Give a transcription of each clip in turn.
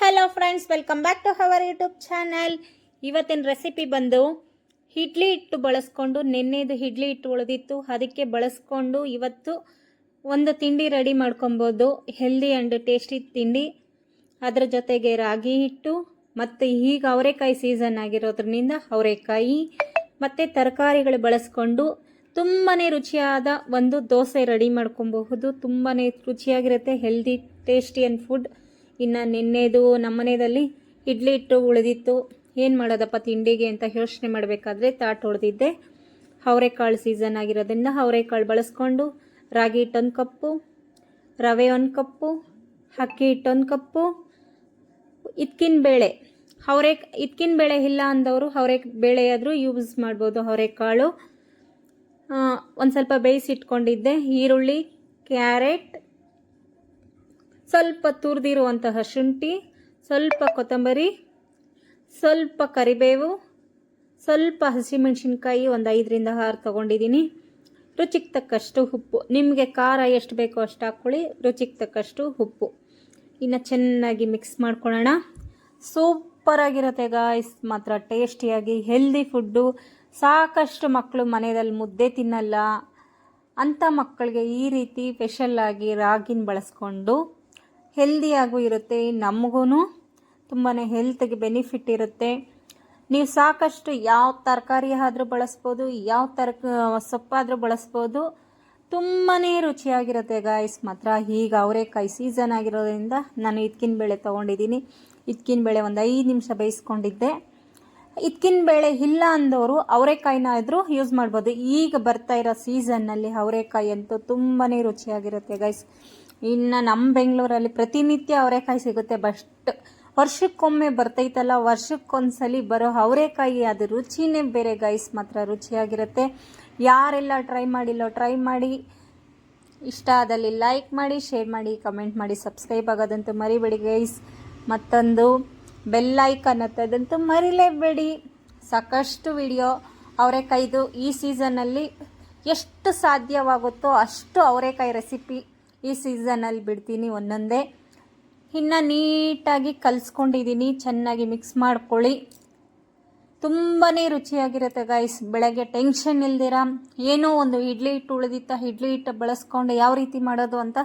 Friends, welcome back to our YouTube channel. ಇವತ್ತಿನ recipe ಬಂದು ಇಡ್ಲಿ ಹಿಟ್ಟು ಬಳಸ್ಕೊಂಡು, ನೆನ್ನೆದು ಇಡ್ಲಿ ಹಿಟ್ಟು ಉಳಿದಿತ್ತು. ಅದಕ್ಕೆ ಬಳಸ್ಕೊಂಡು ಇವತ್ತು ಒಂದು ತಿಂಡಿ ರೆಡಿ ಮಾಡ್ಕೊಬೋದು. ಹೆಲ್ದಿ ಆ್ಯಂಡ್ ಟೇಸ್ಟಿ ತಿಂಡಿ. ಅದರ ಜೊತೆಗೆ ರಾಗಿ ಹಿಟ್ಟು ಮತ್ತು ಈಗ ಅವರೆಕಾಯಿ ಸೀಸನ್ ಆಗಿರೋದ್ರಿಂದ ಅವರೆಕಾಯಿ ಮತ್ತು ತರಕಾರಿಗಳು ಬಳಸ್ಕೊಂಡು ತುಂಬಾ ರುಚಿಯಾದ ಒಂದು ದೋಸೆ ರೆಡಿ ಮಾಡ್ಕೊಬಹುದು. ತುಂಬಾ ರುಚಿಯಾಗಿರುತ್ತೆ ಹೆಲ್ದಿ ಟೇಸ್ಟಿ ಆ್ಯಂಡ್ ಫುಡ್ ಇನ್ನು ನಿನ್ನೆದು ನಮ್ಮನೆಯಲ್ಲಿ ಇಡ್ಲಿ ಹಿಟ್ಟು ಉಳಿದಿತ್ತು. ಏನು ಮಾಡೋದಪ್ಪ ತಿಂಡಿಗೆ ಅಂತ ಯೋಚನೆ ಮಾಡಬೇಕಾದ್ರೆ ತಾಟ್ ಹೊಡೆದಿದ್ದೆ. ಅವರೆಕಾಳು ಸೀಸನ್ ಆಗಿರೋದ್ರಿಂದ ಅವರೆಕಾಳು ಬಳಸ್ಕೊಂಡು ರಾಗಿ ಹಿಟ್ಟೊಂದು ಕಪ್ಪು, ರವೆ ಒಂದು ಕಪ್ಪು, ಅಕ್ಕಿ ಹಿಟ್ಟೊಂದು ಕಪ್ಪು, ಇದ್ಕಿನ ಬೇಳೆ. ಅವರೆ, ಇದ್ಕಿನ ಬೇಳೆ ಇಲ್ಲ ಅಂದವರು ಅವರೆ ಬೇಳೆ ಆದರೂ ಯೂಸ್ ಮಾಡ್ಬೋದು ಅವರೆಕಾಳು. ಒಂದು ಸ್ವಲ್ಪ ಬೇಯಿಸಿಟ್ಕೊಂಡಿದ್ದೆ. ಈರುಳ್ಳಿ, ಕ್ಯಾರೆಟ್ ಸ್ವಲ್ಪ ತುರಿದಿರುವಂತಹ ಶುಂಠಿ, ಸ್ವಲ್ಪ ಕೊತ್ತಂಬರಿ, ಸ್ವಲ್ಪ ಕರಿಬೇವು, ಸ್ವಲ್ಪ ಹಸಿಮೆಣಸಿನ್ಕಾಯಿ ಒಂದು ಐದರಿಂದ ಆರು ತೊಗೊಂಡಿದ್ದೀನಿ. ರುಚಿಗೆ ತಕ್ಕಷ್ಟು ಉಪ್ಪು. ನಿಮಗೆ ಖಾರ ಎಷ್ಟು ಬೇಕೋ ಅಷ್ಟು ಹಾಕ್ಕೊಳ್ಳಿ ರುಚಿಗೆ ತಕ್ಕಷ್ಟು ಉಪ್ಪು. ಇನ್ನು ಚೆನ್ನಾಗಿ ಮಿಕ್ಸ್ ಮಾಡ್ಕೊಳ್ಳೋಣ ಸೂಪರಾಗಿರುತ್ತೆ ಗಾಯ್ಸ್ ಮಾತ್ರ ಟೇಸ್ಟಿಯಾಗಿ ಹೆಲ್ದಿ ಫುಡ್ಡು ಸಾಕಷ್ಟು ಮಕ್ಕಳು ಮನೆಯಲ್ಲಿ ಮುದ್ದೆ ತಿನ್ನಲ್ಲ. ಅಂಥ ಮಕ್ಕಳಿಗೆ ಈ ರೀತಿ ಸ್ಪೆಷಲ್ಲಾಗಿ ರಾಗಿನ ಬಳಸ್ಕೊಂಡು ಹೆಲ್ದಿಯಾಗೂ ಇರುತ್ತೆ ನಮಗೂ ತುಂಬಾ ಹೆಲ್ತ್ಗೆ ಬೆನಿಫಿಟ್ ಇರುತ್ತೆ. ನೀವು ಸಾಕಷ್ಟು ಯಾವ ತರಕಾರಿ ಆದರೂ ಬಳಸ್ಬೋದು, ಯಾವ ತರಕ ಸೊಪ್ಪಾದರೂ ಬಳಸ್ಬೋದು ತುಂಬಾ ರುಚಿಯಾಗಿರುತ್ತೆ ಗಾಯ್ಸ್ ಮಾತ್ರ ಈಗ ಅವರೆಕಾಯಿ ಸೀಸನ್ ಆಗಿರೋದ್ರಿಂದ ನಾನು ಇದ್ಕಿನ ಬೇಳೆ ತೊಗೊಂಡಿದ್ದೀನಿ. ಇದ್ಕಿನ ಬೇಳೆ ಒಂದು ಐದು ನಿಮಿಷ ಬೇಯಿಸ್ಕೊಂಡಿದ್ದೆ. ಇದ್ಕಿನ ಬೇಳೆ ಇಲ್ಲ ಅಂದವರು ಅವರೆಕಾಯಿನ ಆದರೂ ಯೂಸ್ ಮಾಡ್ಬೋದು. ಈಗ ಬರ್ತಾ ಇರೋ ಸೀಸನ್ನಲ್ಲಿ ಅವರೆಕಾಯಿ ಅಂತೂ ತುಂಬಾ ರುಚಿಯಾಗಿರುತ್ತೆ ಗೈಸ್ ಇನ್ನು ನಮ್ಮ ಬೆಂಗಳೂರಲ್ಲಿ ಪ್ರತಿನಿತ್ಯ ಅವರೆಕಾಯಿ ಸಿಗುತ್ತೆ ಬಸ್ಟ್ ವರ್ಷಕ್ಕೊಮ್ಮೆ ಬರ್ತೈತಲ್ಲ, ವರ್ಷಕ್ಕೊಂದ್ಸಲಿ ಬರೋ ಅವರೆಕಾಯಿ, ಅದು ರುಚಿನೇ ಬೇರೆ ಗೈಸ್ ಮಾತ್ರ ರುಚಿಯಾಗಿರುತ್ತೆ. ಯಾರೆಲ್ಲ ಟ್ರೈ ಮಾಡಿಲ್ಲೋ ಟ್ರೈ ಮಾಡಿ, ಇಷ್ಟ ಆದಲ್ಲಿ ಲೈಕ್ ಮಾಡಿ ಶೇರ್ ಮಾಡಿ ಕಮೆಂಟ್ ಮಾಡಿ ಸಬ್ಸ್ಕ್ರೈಬ್ ಆಗೋದಂತೂ ಮರಿಬೇಡಿ ಗೈಸ್ ಮತ್ತೊಂದು ಬೆಲ್ ಐಕನ್ ಹತ್ತೋದಂತೂ ಮರಿಲೇಬೇಡಿ. ಸಾಕಷ್ಟು ವಿಡಿಯೋ ಅವರೆಕಾಯ್ದು ಈ ಸೀಸನ್ನಲ್ಲಿ ಎಷ್ಟು ಸಾಧ್ಯವಾಗುತ್ತೋ ಅಷ್ಟು ಅವರೆಕಾಯಿ ರೆಸಿಪಿ ಈ ಸೀಸನಲ್ಲಿ ಬಿಡ್ತೀನಿ ಒಂದೊಂದೇ. ಇನ್ನು ನೀಟಾಗಿ ಕಲಿಸ್ಕೊಂಡಿದ್ದೀನಿ ಚೆನ್ನಾಗಿ ಮಿಕ್ಸ್ ಮಾಡ್ಕೊಳ್ಳಿ. ತುಂಬಾ ರುಚಿಯಾಗಿರುತ್ತೆ ಗೈಸ್ ಬೆಳಗ್ಗೆ ಟೆನ್ಷನ್ ಇಲ್ದಿರ, ಏನೋ ಒಂದು ಇಡ್ಲಿ ಹಿಟ್ಟು ಉಳಿದಿತ್ತ, ಇಡ್ಲಿ ಹಿಟ್ಟು ಬಳಸ್ಕೊಂಡು ಯಾವ ರೀತಿ ಮಾಡೋದು ಅಂತ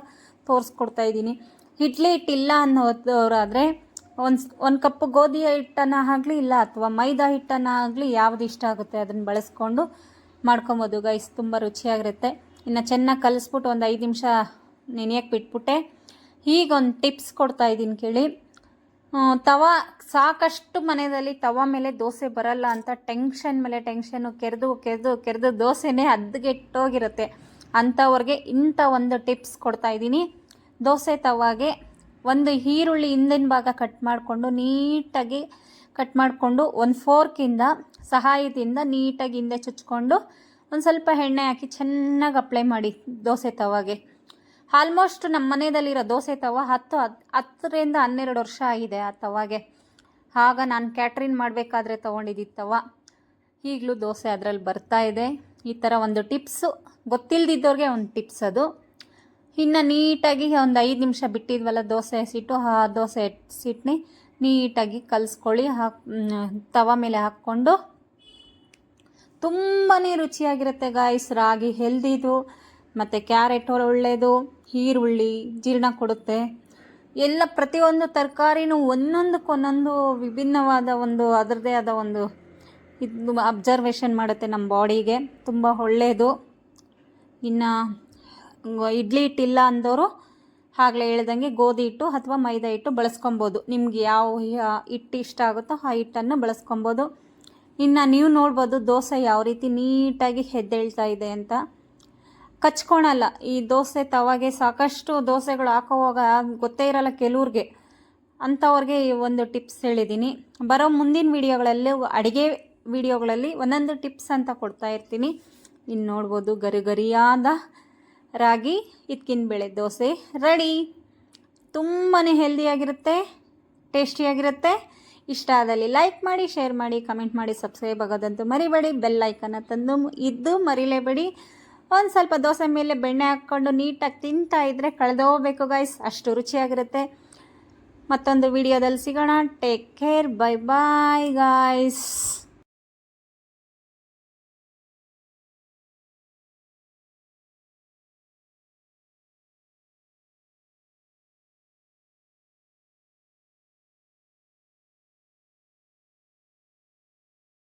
ತೋರಿಸ್ಕೊಡ್ತಾ ಇದ್ದೀನಿ ಇಡ್ಲಿ ಹಿಟ್ಟಿಲ್ಲ ಅನ್ನೋದವರಾದರೆ ಒಂದು ಒಂದು ಕಪ್ ಗೋಧಿಯ ಹಿಟ್ಟನ್ನು ಆಗಲಿ, ಇಲ್ಲ ಅಥವಾ ಮೈದಾ ಹಿಟ್ಟನ್ನು ಆಗಲಿ ಯಾವ್ದು ಇಷ್ಟ ಆಗುತ್ತೆ ಅದನ್ನು ಬಳಸ್ಕೊಂಡು ಮಾಡ್ಕೊಬೋದು ಗೈಸ್ ತುಂಬ ರುಚಿಯಾಗಿರುತ್ತೆ. ಇನ್ನು ಚೆನ್ನಾಗಿ ಕಲಿಸ್ಬಿಟ್ಟು ಒಂದು ಐದು ನಿಮಿಷ ನೆನೆಯಕ್ಕೆ ಬಿಟ್ಬಿಟ್ಟೆ. ಹೀಗೊಂದು ಟಿಪ್ಸ್ ಕೊಡ್ತಾ ಇದ್ದೀನಿ ಕೇಳಿ. ತವಾ, ಸಾಕಷ್ಟು ಮನೆಯಲ್ಲಿ ತವ ಮೇಲೆ ದೋಸೆ ಬರಲ್ಲ ಅಂತ ಟೆನ್ಷನ್ ಮೇಲೆ ಟೆನ್ಷನ್ನು ಕೆರೆದು ಕೆರೆದು ಕೆರೆದು ದೋಸೆನೇ ಹದ್ಗೆಟ್ಟೋಗಿರುತ್ತೆ ಅಂಥವ್ರಿಗೆ ಇಂಥ ಒಂದು ಟಿಪ್ಸ್ ಕೊಡ್ತಾ ಇದ್ದೀನಿ. ದೋಸೆ ತವಾಗೆ ಒಂದು ಈರುಳ್ಳಿ ಹಿಂದಿನ ಭಾಗ ಕಟ್ ಮಾಡಿಕೊಂಡು ನೀಟಾಗಿ ಕಟ್ ಮಾಡಿಕೊಂಡು ಒಂದು ಫೋರ್ಕಿಂದ ಸಹಾಯದಿಂದ ನೀಟಾಗಿ ಹಿಂದೆ ಚುಚ್ಕೊಂಡು ಒಂದು ಸ್ವಲ್ಪ ಎಣ್ಣೆ ಹಾಕಿ ಚೆನ್ನಾಗಿ ಅಪ್ಲೈ ಮಾಡಿ ದೋಸೆ ತವಾಗೆ. ಆಲ್ಮೋಸ್ಟ್ ನಮ್ಮ ಮನೆಯಲ್ಲಿರೋ ದೋಸೆ ತವ ಹತ್ತು ಹತ್ತು ಹತ್ತರಿಂದ ಹನ್ನೆರಡು ವರ್ಷ ಆಗಿದೆ ಆ ತವಾಗೆ. ಆಗ ನಾನು ಕ್ಯಾಟ್ರಿನ್ ಮಾಡಬೇಕಾದ್ರೆ ತೊಗೊಂಡಿದ್ದಿತ್ತು ತವ. ಈಗಲೂ ದೋಸೆ ಅದರಲ್ಲಿ ಬರ್ತಾ ಇದೆ. ಈ ಥರ ಒಂದು ಟಿಪ್ಸು ಗೊತ್ತಿಲ್ಲದಿದ್ದವ್ರಿಗೆ ಒಂದು ಟಿಪ್ಸ್ ಅದು. ಇನ್ನು ನೀಟಾಗಿ ಒಂದು ಐದು ನಿಮಿಷ ಬಿಟ್ಟಿದ್ವಲ್ಲ ದೋಸೆ ಸಿಟ್ಟು, ಆ ದೋಸೆ ಸಿಟ್ಟನಿ ನೀಟಾಗಿ ಕಲಿಸ್ಕೊಳ್ಳಿ, ಹಾಕಿ ತವ ಮೇಲೆ ಹಾಕ್ಕೊಂಡು. ತುಂಬಾ ರುಚಿಯಾಗಿರುತ್ತೆ ಗಾಯ್ಸ್ ರಾಗಿ ಹೆಲ್ದಿದು ಮತ್ತು ಕ್ಯಾರೆಟ್ ಒಳ್ಳೆಯದು, ಈರುಳ್ಳಿ, ಜೀರ್ಣ ಕೊಡುತ್ತೆ. ಎಲ್ಲ ಪ್ರತಿಯೊಂದು ತರಕಾರಿನೂ ಒಂದೊಂದಕ್ಕೊಂದೊಂದು ವಿಭಿನ್ನವಾದ ಒಂದು ಅದರದೇ ಆದ ಒಂದು ಇದು ಅಬ್ಸರ್ವೇಷನ್ ಮಾಡುತ್ತೆ ನಮ್ಮ ಬಾಡಿಗೆ ತುಂಬ ಒಳ್ಳೆಯದು. ಇನ್ನು ಇಡ್ಲಿ ಹಿಟ್ಟಿಲ್ಲ ಅಂದವರು ಆಗಲೇ ಹೇಳ್ದಂಗೆ ಗೋಧಿ ಹಿಟ್ಟು ಅಥವಾ ಮೈದಾ ಹಿಟ್ಟು ಬಳಸ್ಕೊಬೋದು. ನಿಮ್ಗೆ ಯಾವ ಹಿಟ್ಟು ಇಷ್ಟ ಆಗುತ್ತೋ ಆ ಹಿಟ್ಟನ್ನು ಬಳಸ್ಕೊಬೋದು. ಇನ್ನು ನೀವು ನೋಡ್ಬೋದು ದೋಸೆ ಯಾವ ರೀತಿ ನೀಟಾಗಿ ಹೆದ್ದೇಳ್ತಾ ಇದೆ ಅಂತ. ಕಚ್ಕೊಳಲ್ಲ. ಈ ದೋಸೆ ತವಾಗೆ ಸಾಕಷ್ಟು ದೋಸೆಗಳು ಹಾಕೋವಾಗ ಗೊತ್ತೇ ಇರಲ್ಲ ಕೆಲವ್ರಿಗೆ. ಅಂಥವ್ರಿಗೆ ಈ ಒಂದು ಟಿಪ್ಸ್ ಹೇಳಿದ್ದೀನಿ ಬರೋ ಮುಂದಿನ ವಿಡಿಯೋಗಳಲ್ಲಿ ಅಡುಗೆ ವಿಡಿಯೋಗಳಲ್ಲಿ ಒಂದೊಂದು ಟಿಪ್ಸ್ ಅಂತ ಕೊಡ್ತಾ ಇರ್ತೀನಿ. ಇನ್ನು ನೋಡ್ಬೋದು ಗರಿ ಗರಿಯಾದ ರಾಗಿ, ಇದ್ಕಿನ ಬೇಳೆ ದೋಸೆ ರೆಡಿ. ತುಂಬಾ ಹೆಲ್ದಿಯಾಗಿರುತ್ತೆ, ಟೇಸ್ಟಿಯಾಗಿರುತ್ತೆ. ಇಷ್ಟ ಆದಲ್ಲಿ ಲೈಕ್ ಮಾಡಿ, ಶೇರ್ ಮಾಡಿ, ಕಮೆಂಟ್ ಮಾಡಿ, ಸಬ್ಸ್ಕ್ರೈಬ್ ಆಗೋದಂತೂ ಮರಿಬೇಡಿ. ಬೆಲ್ ಐಕನ್ನ ತಂದು ಇದ್ದು ಮರಿಲೇಬೇಡಿ. ಒಂದು ಸ್ವಲ್ಪ ದೋಸೆ ಮೇಲೆ ಬೆಣ್ಣೆ ಹಾಕ್ಕೊಂಡು ನೀಟಾಗಿ ತಿಂತಾ ಇದ್ದರೆ ಕಳೆದೋಗ್ಬೇಕು ಗಾಯ್ಸ್ ಅಷ್ಟು ರುಚಿಯಾಗಿರುತ್ತೆ. ಮತ್ತೊಂದು ವಿಡಿಯೋದಲ್ಲಿ ಸಿಗೋಣ. Take care bye bye guys